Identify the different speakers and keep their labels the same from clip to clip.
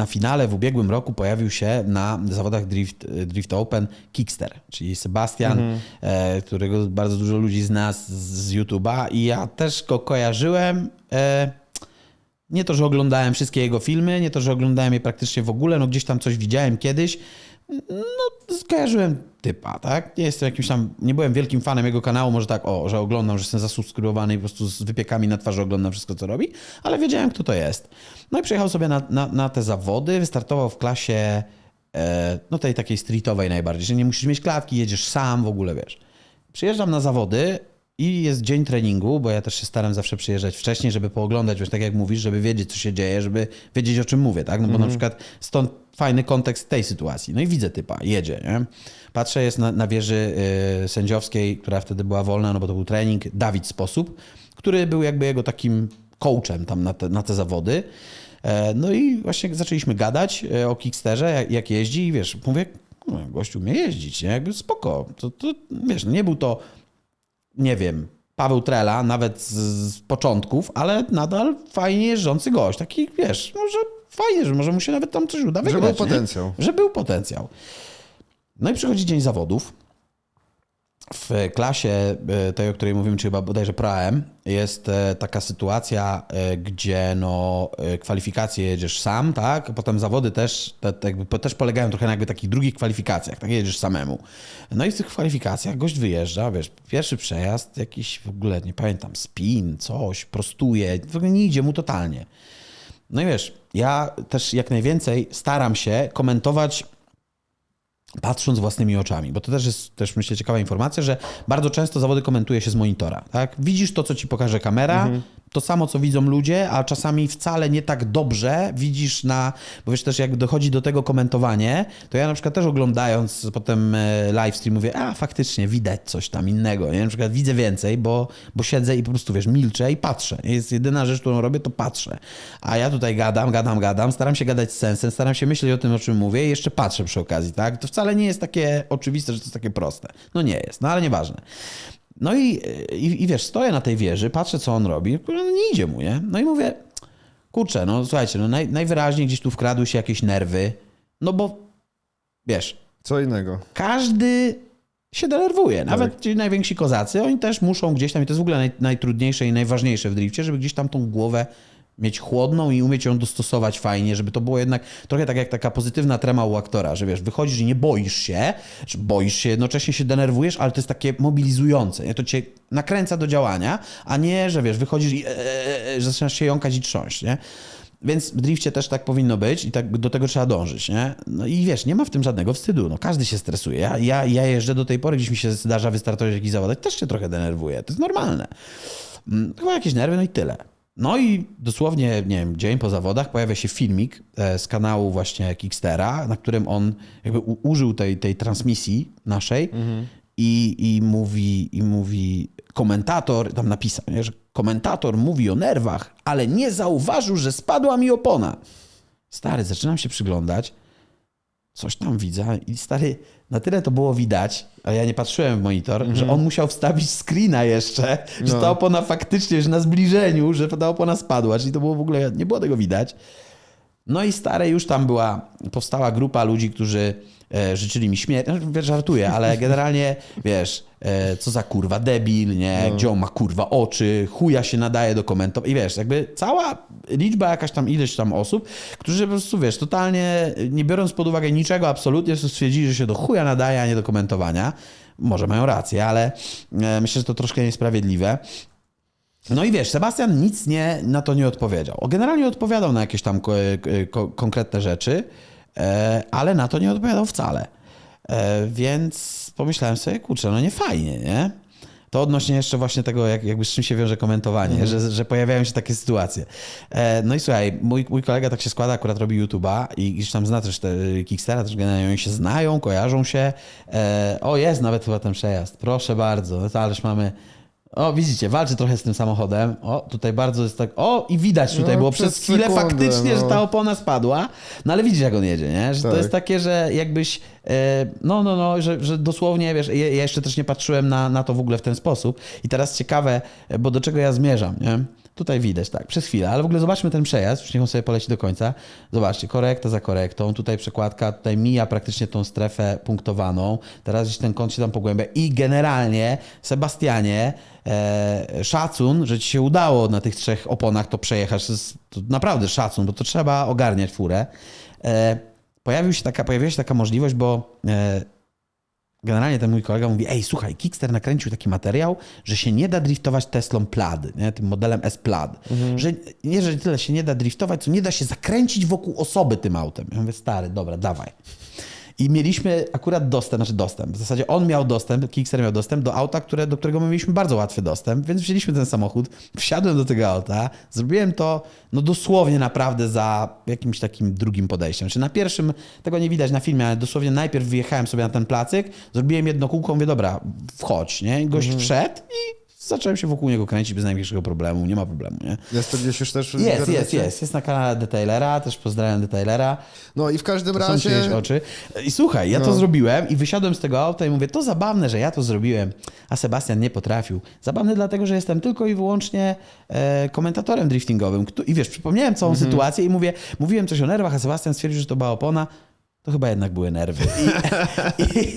Speaker 1: na finale w ubiegłym roku pojawił się na zawodach Drift, Drift Open Kickster, czyli Sebastian, e, którego bardzo dużo ludzi zna z, z YouTube'a i ja też go kojarzyłem. E, nie to, że oglądałem wszystkie jego filmy, nie to, że oglądałem je praktycznie w ogóle, no gdzieś tam coś widziałem kiedyś. No, skojarzyłem typa, tak? Nie jestem jakimś tam, nie byłem wielkim fanem jego kanału, może tak, o, że oglądam, że jestem zasubskrybowany i po prostu z wypiekami na twarzy oglądam wszystko, co robi, ale wiedziałem, kto to jest. No i przyjechał sobie na, na, na te zawody, wystartował w klasie, e, no tej takiej streetowej najbardziej, że nie musisz mieć klatki, jedziesz sam, w ogóle, wiesz. Przyjeżdżam na zawody i jest dzień treningu, bo ja też się staram zawsze przyjeżdżać wcześniej, żeby pooglądać, wiesz, tak jak mówisz, żeby wiedzieć, co się dzieje, żeby wiedzieć, o czym mówię, tak? No bo na przykład stąd fajny kontekst tej sytuacji. No i widzę typa, jedzie, nie? Patrzę, jest na, na wieży y, sędziowskiej, która wtedy była wolna, no bo to był trening, Dawid Sposób, który był jakby jego takim coachem tam na te, na te zawody. E, No i właśnie zaczęliśmy gadać e, o Kicksterze, jak, jak jeździ i wiesz, mówię, no, gościu umie jeździć, nie? Jakby spoko. To, to, wiesz, no nie był to nie wiem, Paweł Trela, nawet z, z początków, ale nadal fajnie jeżdżący gość. Taki, wiesz, może fajnie, że może mu się nawet tam coś uda
Speaker 2: Że
Speaker 1: wygrać.
Speaker 2: był
Speaker 1: nie?
Speaker 2: potencjał.
Speaker 1: Że był potencjał. No i przychodzi dzień zawodów. W klasie e, tej, o której mówimy, czyli chyba bodajże praem, jest e, taka sytuacja, e, gdzie no, kwalifikacje jedziesz sam, tak? Potem zawody też, te, te jakby, też polegają trochę na jakby takich drugich kwalifikacjach, tak? Jedziesz samemu. No i w tych kwalifikacjach gość wyjeżdża, wiesz, pierwszy przejazd, jakiś w ogóle, nie pamiętam, spin, coś, prostuje, w ogóle nie idzie mu totalnie. No i wiesz, ja też jak najwięcej staram się komentować patrząc własnymi oczami, bo to też jest też myślę ciekawa informacja, że bardzo często zawody komentuje się z monitora, tak? Widzisz to, co ci pokaże kamera, to samo, co widzą ludzie, a czasami wcale nie tak dobrze widzisz na, bo wiesz też jak dochodzi do tego komentowanie, to ja na przykład też oglądając potem e, live stream mówię, a faktycznie widać coś tam innego, nie? Na przykład widzę więcej, bo, bo siedzę i po prostu, wiesz, milczę i patrzę. Jest jedyna rzecz, którą robię, to patrzę. A ja tutaj gadam, gadam, gadam, staram się gadać z sensem, staram się myśleć o tym, o czym mówię i jeszcze patrzę przy okazji, tak? To wcale nie jest takie oczywiste, że to jest takie proste. No nie jest, no ale nieważne. No i, i, i wiesz, stoję na tej wieży, patrzę, co on robi, no nie idzie mu, nie? No i mówię, kurczę, no słuchajcie, no naj, najwyraźniej gdzieś tu wkradły się jakieś nerwy, no bo, wiesz,
Speaker 2: Co innego.
Speaker 1: każdy się denerwuje. Nawet ci najwięksi kozacy, oni też muszą gdzieś tam, i to jest w ogóle naj, najtrudniejsze i najważniejsze w drifcie, żeby gdzieś tam tą głowę mieć chłodną i umieć ją dostosować fajnie, żeby to było jednak trochę tak jak taka pozytywna trema u aktora, że wiesz, wychodzisz i nie boisz się, boisz się, jednocześnie się denerwujesz, ale to jest takie mobilizujące, nie? to cię nakręca do działania, a nie, że wiesz, wychodzisz i e, e, e, zaczynasz się jąkać i trząść, nie? Więc w drifcie też tak powinno być i tak do tego trzeba dążyć, nie? No i wiesz, nie ma w tym żadnego wstydu, no każdy się stresuje. Ja, ja, ja jeżdżę do tej pory, gdzieś mi się zdarza wystartować w jakichś zawodach, też się trochę denerwuję, to jest normalne. Mm, Chyba jakieś nerwy, no i tyle. No i dosłownie, nie wiem, dzień po zawodach pojawia się filmik e, z kanału właśnie Kickstera, na którym on jakby użył tej, tej transmisji naszej i, i, mówi, i mówi komentator, tam napisał, nie, że komentator mówi o nerwach, ale nie zauważył, że spadła mi opona. Stary, zaczynam się przyglądać, coś tam widzę i stary, na tyle to było widać, a ja nie patrzyłem w monitor, że on musiał wstawić screena jeszcze, że
Speaker 2: No.
Speaker 1: ta opona faktycznie, że na zbliżeniu, że ta opona spadła, czyli to było w ogóle, nie było tego widać. No i stare już tam była, powstała grupa ludzi, którzy e, życzyli mi śmierci. No, wiesz, żartuję, ale generalnie, wiesz, e, co za kurwa debil, nie? Gdzie on ma kurwa oczy, chuja się nadaje do komentowania. I wiesz, jakby cała liczba, jakaś tam ileś tam osób, którzy po prostu, wiesz, totalnie nie biorąc pod uwagę niczego absolutnie, stwierdzili, że się do chuja nadaje, a nie do komentowania. Może mają rację, ale e, myślę, że to troszkę niesprawiedliwe. No i wiesz, Sebastian nic nie, na to nie odpowiedział. O, Generalnie odpowiadał na jakieś tam ko, ko, konkretne rzeczy, e, ale na to nie odpowiadał wcale. E, więc pomyślałem sobie, kurczę, no nie fajnie, nie? To odnośnie jeszcze właśnie tego, jak, jakby z czym się wiąże komentowanie, że, że pojawiają się takie sytuacje. E, no i słuchaj, mój, mój kolega tak się składa, akurat robi YouTube'a i gdzieś tam zna też te Kickstara, też generalnie oni się znają, kojarzą się. E, o, jest nawet chyba ten przejazd, proszę bardzo, no to ależ mamy... O, widzicie, walczy trochę z tym samochodem. O, tutaj bardzo jest tak. O, i widać tutaj,
Speaker 2: No,
Speaker 1: było
Speaker 2: przez
Speaker 1: przez chwilę
Speaker 2: sekundę,
Speaker 1: faktycznie, że
Speaker 2: no.
Speaker 1: ta opona spadła. No ale widzisz, jak on jedzie, nie? Że to
Speaker 2: Tak.
Speaker 1: jest takie, że jakbyś. E, no, no, no, że, że dosłownie, wiesz, ja, ja jeszcze też nie patrzyłem na, na to w ogóle w ten sposób. I teraz ciekawe, bo do czego ja zmierzam, nie? Tutaj widać, tak, przez chwilę, ale w ogóle zobaczmy ten przejazd, już niech on sobie poleci do końca. Zobaczcie, korekta za korektą, tutaj przekładka, tutaj mija praktycznie tą strefę punktowaną, teraz gdzieś ten kąt się tam pogłębia. I generalnie, Sebastianie, e, szacun, że ci się udało na tych trzech oponach to przejechać, to jest to naprawdę szacun, bo to trzeba ogarniać furę. E, pojawił się taka, pojawiła się taka możliwość, bo e, generalnie ten mój kolega mówi, ej, słuchaj, Kickster nakręcił taki materiał, że się nie da driftować Teslą Plaid, nie? tym modelem S-Plaid. Że nie, że tyle się nie da driftować, co nie da się zakręcić wokół osoby tym autem. Ja mówię, stary, dobra, dawaj. I mieliśmy akurat dostęp, znaczy dostęp, w zasadzie on miał dostęp, Kickster miał dostęp do auta, które, do którego my mieliśmy bardzo łatwy dostęp, więc wzięliśmy ten samochód, wsiadłem do tego auta, zrobiłem to no dosłownie naprawdę za jakimś takim drugim podejściem. Znaczy na pierwszym, tego nie widać na filmie, ale dosłownie najpierw wyjechałem sobie na ten placyk, zrobiłem jedno kółko, mówię, dobra, wchodź, nie? I gość wszedł i zacząłem się wokół niego kręcić bez najmniejszego problemu, nie ma problemu, nie?
Speaker 2: Jest to gdzieś już też w
Speaker 1: Jest, jest, jest. Jest na kanale Detailera, też pozdrawiam Detailera.
Speaker 2: No i w każdym
Speaker 1: To są
Speaker 2: razie...
Speaker 1: oczy. I słuchaj, ja to
Speaker 2: No.
Speaker 1: zrobiłem i wysiadłem z tego auta i mówię, to zabawne, że ja to zrobiłem, a Sebastian nie potrafił. Zabawne dlatego, że jestem tylko i wyłącznie e, komentatorem driftingowym. I wiesz, przypomniałem całą
Speaker 2: Mhm.
Speaker 1: sytuację i mówię, mówiłem coś o nerwach, a Sebastian stwierdził, że to była opona. To chyba jednak były nerwy. I, i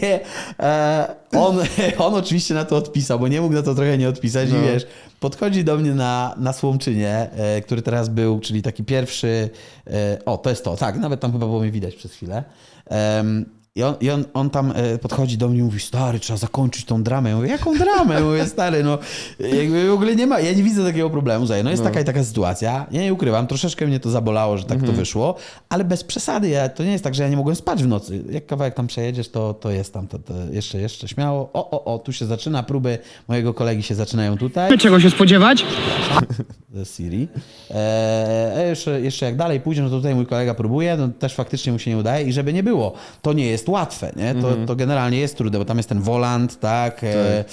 Speaker 1: e, on, on oczywiście na to odpisał, bo nie mógł na to trochę nie odpisać.
Speaker 2: No.
Speaker 1: I wiesz, podchodzi do mnie na, na Słomczynie, e, który teraz był, czyli taki pierwszy. E, o, to jest to, tak, nawet tam chyba było mnie widać przez chwilę. Em, i on, I on, on tam e, podchodzi do mnie i mówi, stary, trzeba zakończyć tą dramę. Ja mówię, jaką dramę? Ja mówię, stary, no jakby w ogóle nie ma, ja nie widzę takiego problemu. Zaj. No jest taka i taka sytuacja, ja nie ukrywam, troszeczkę mnie to zabolało, że tak to wyszło, ale bez przesady, ja, to nie jest tak, że ja nie mogłem spać w nocy. Jak kawałek tam przejedziesz, to, to jest tam, to, to jeszcze, jeszcze śmiało. O, o, o, tu się zaczyna, próby mojego kolegi się zaczynają tutaj.
Speaker 3: Czego się spodziewać?
Speaker 1: ze Siri. Eee, a jeszcze, jeszcze jak dalej pójdzie, no to tutaj mój kolega próbuje, no też faktycznie mu się nie udaje i żeby nie było, to nie jest łatwe, nie? To, to generalnie jest trudne, bo tam jest ten wolant, tak? E,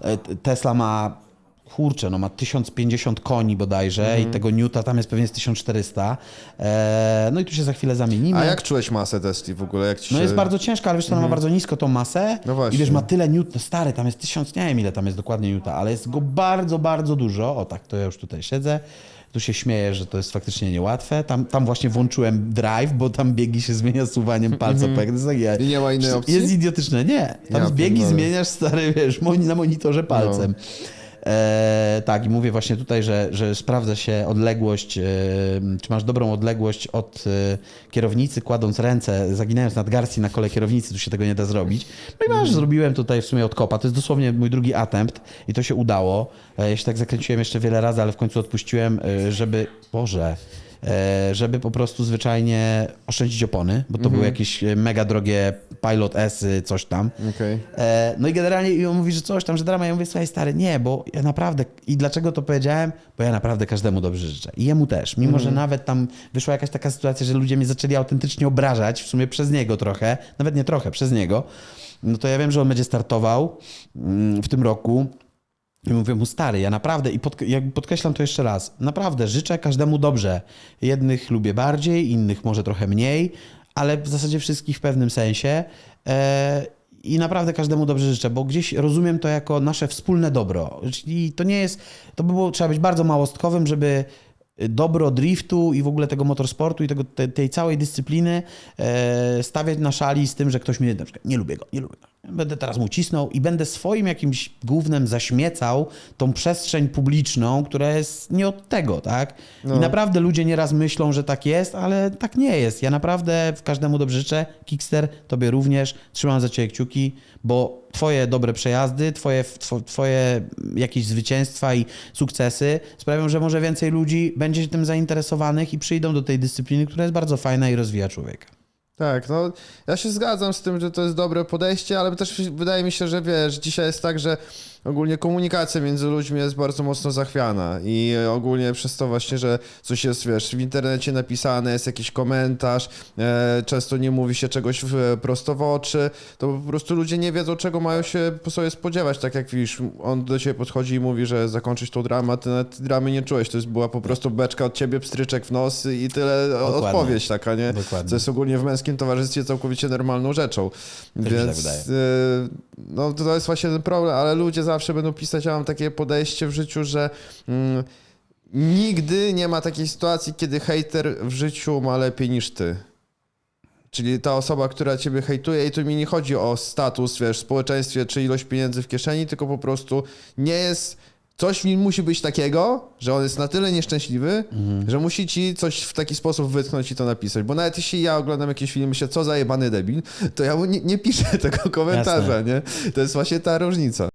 Speaker 1: e, Tesla ma kurczę, no ma 1050 koni bodajże i tego Newta tam jest pewnie z 1400. Eee, no i tu się za chwilę zamienimy.
Speaker 2: A jak czułeś masę Tesli w ogóle? Jak ci się...
Speaker 1: No jest bardzo ciężka, ale wiesz, to ona ma bardzo nisko tą masę
Speaker 2: No właśnie.
Speaker 1: i wiesz, ma tyle newton, no stary, tam jest tysiąc, nie wiem ile tam jest dokładnie newta, ale jest go bardzo, bardzo dużo. O tak, to ja już tutaj siedzę. Tu się śmieję, że to jest faktycznie niełatwe. Tam, tam właśnie włączyłem drive, bo tam biegi się zmienia suwaniem palca. Mm -hmm. ja,
Speaker 2: I nie ma innej opcji?
Speaker 1: Jest idiotyczne, nie. Tam
Speaker 2: Ja
Speaker 1: biegi zmieniasz, stary, wiesz, na monitorze palcem. E, tak, i mówię właśnie tutaj, że, że sprawdza się odległość, e, czy masz dobrą odległość od e, kierownicy, kładąc ręce, zaginając nadgarści na kole kierownicy, tu się tego nie da zrobić. No i masz, zrobiłem tutaj w sumie od kopa. To jest dosłownie mój drugi attempt i to się udało. E, ja się tak zakręciłem jeszcze wiele razy, ale w końcu odpuściłem, e, żeby, Boże, żeby po prostu zwyczajnie oszczędzić opony, bo to były jakieś e, mega drogie Pilot S, y, coś tam.
Speaker 2: Okej.
Speaker 1: E, no i generalnie on mówi, że coś tam, że drama. Ja mówię, słuchaj stary, nie, bo ja naprawdę, i dlaczego to powiedziałem? Bo ja naprawdę każdemu dobrze życzę. I jemu też. Mimo, że nawet tam wyszła jakaś taka sytuacja, że ludzie mnie zaczęli autentycznie obrażać, w sumie przez niego trochę, nawet nie trochę, przez niego, no to ja wiem, że on będzie startował mm, w tym roku. I mówię mu, stary, ja naprawdę, i jakby podkreślam to jeszcze raz, naprawdę życzę każdemu dobrze. Jednych lubię bardziej, innych może trochę mniej, ale w zasadzie wszystkich w pewnym sensie. E, I naprawdę każdemu dobrze życzę, bo gdzieś rozumiem to jako nasze wspólne dobro. Czyli to nie jest, to by było, trzeba być bardzo małostkowym, żeby dobro driftu i w ogóle tego motorsportu i tego, te, tej całej dyscypliny e, stawiać na szali z tym, że ktoś mnie na przykład nie lubię go, nie lubię go. Będę teraz mu cisnął i będę swoim jakimś głównym zaśmiecał tą przestrzeń publiczną, która jest nie od tego, tak? I naprawdę ludzie nieraz myślą, że tak jest, ale tak nie jest. Ja naprawdę w każdemu dobrze życzę. Kickster, tobie również. Trzymam za ciebie kciuki, bo twoje dobre przejazdy, twoje, two- twoje jakieś zwycięstwa i sukcesy sprawią, że może więcej ludzi będzie się tym zainteresowanych i przyjdą do tej dyscypliny, która jest bardzo fajna i rozwija człowieka.
Speaker 2: Tak, no ja się zgadzam z tym, że to jest dobre podejście, ale też wydaje mi się, że wiesz, dzisiaj jest tak, że ogólnie komunikacja między ludźmi jest bardzo mocno zachwiana i ogólnie przez to właśnie, że coś jest, wiesz, w internecie napisane, jest jakiś komentarz, e, często nie mówi się czegoś w, prosto w oczy, to po prostu ludzie nie wiedzą, czego mają się po sobie spodziewać, tak jak widzisz, on do ciebie podchodzi i mówi, że zakończyć tą dramę, ty nawet dramy nie czułeś, to jest, była po prostu beczka od ciebie, pstryczek w nos i tyle
Speaker 1: Dokładnie.
Speaker 2: odpowiedź taka, nie?
Speaker 1: Dokładnie.
Speaker 2: Co jest ogólnie w męskim towarzystwie całkowicie normalną rzeczą.
Speaker 1: się tak
Speaker 2: Więc
Speaker 1: wydaje.
Speaker 2: y, no to jest właśnie ten problem, ale ludzie zawsze będą pisać, ja mam takie podejście w życiu, że mm, nigdy nie ma takiej sytuacji, kiedy hejter w życiu ma lepiej niż ty. Czyli ta osoba, która ciebie hejtuje, i tu mi nie chodzi o status, wiesz, w społeczeństwie, czy ilość pieniędzy w kieszeni, tylko po prostu nie jest. Coś w nim musi być takiego, że on jest na tyle nieszczęśliwy, że musi ci coś w taki sposób wytknąć i to napisać. Bo nawet jeśli ja oglądam jakiś film i myślę, co za jebany debil, to ja mu nie, nie piszę tego komentarza,
Speaker 1: Jasne.
Speaker 2: nie? To jest właśnie ta różnica.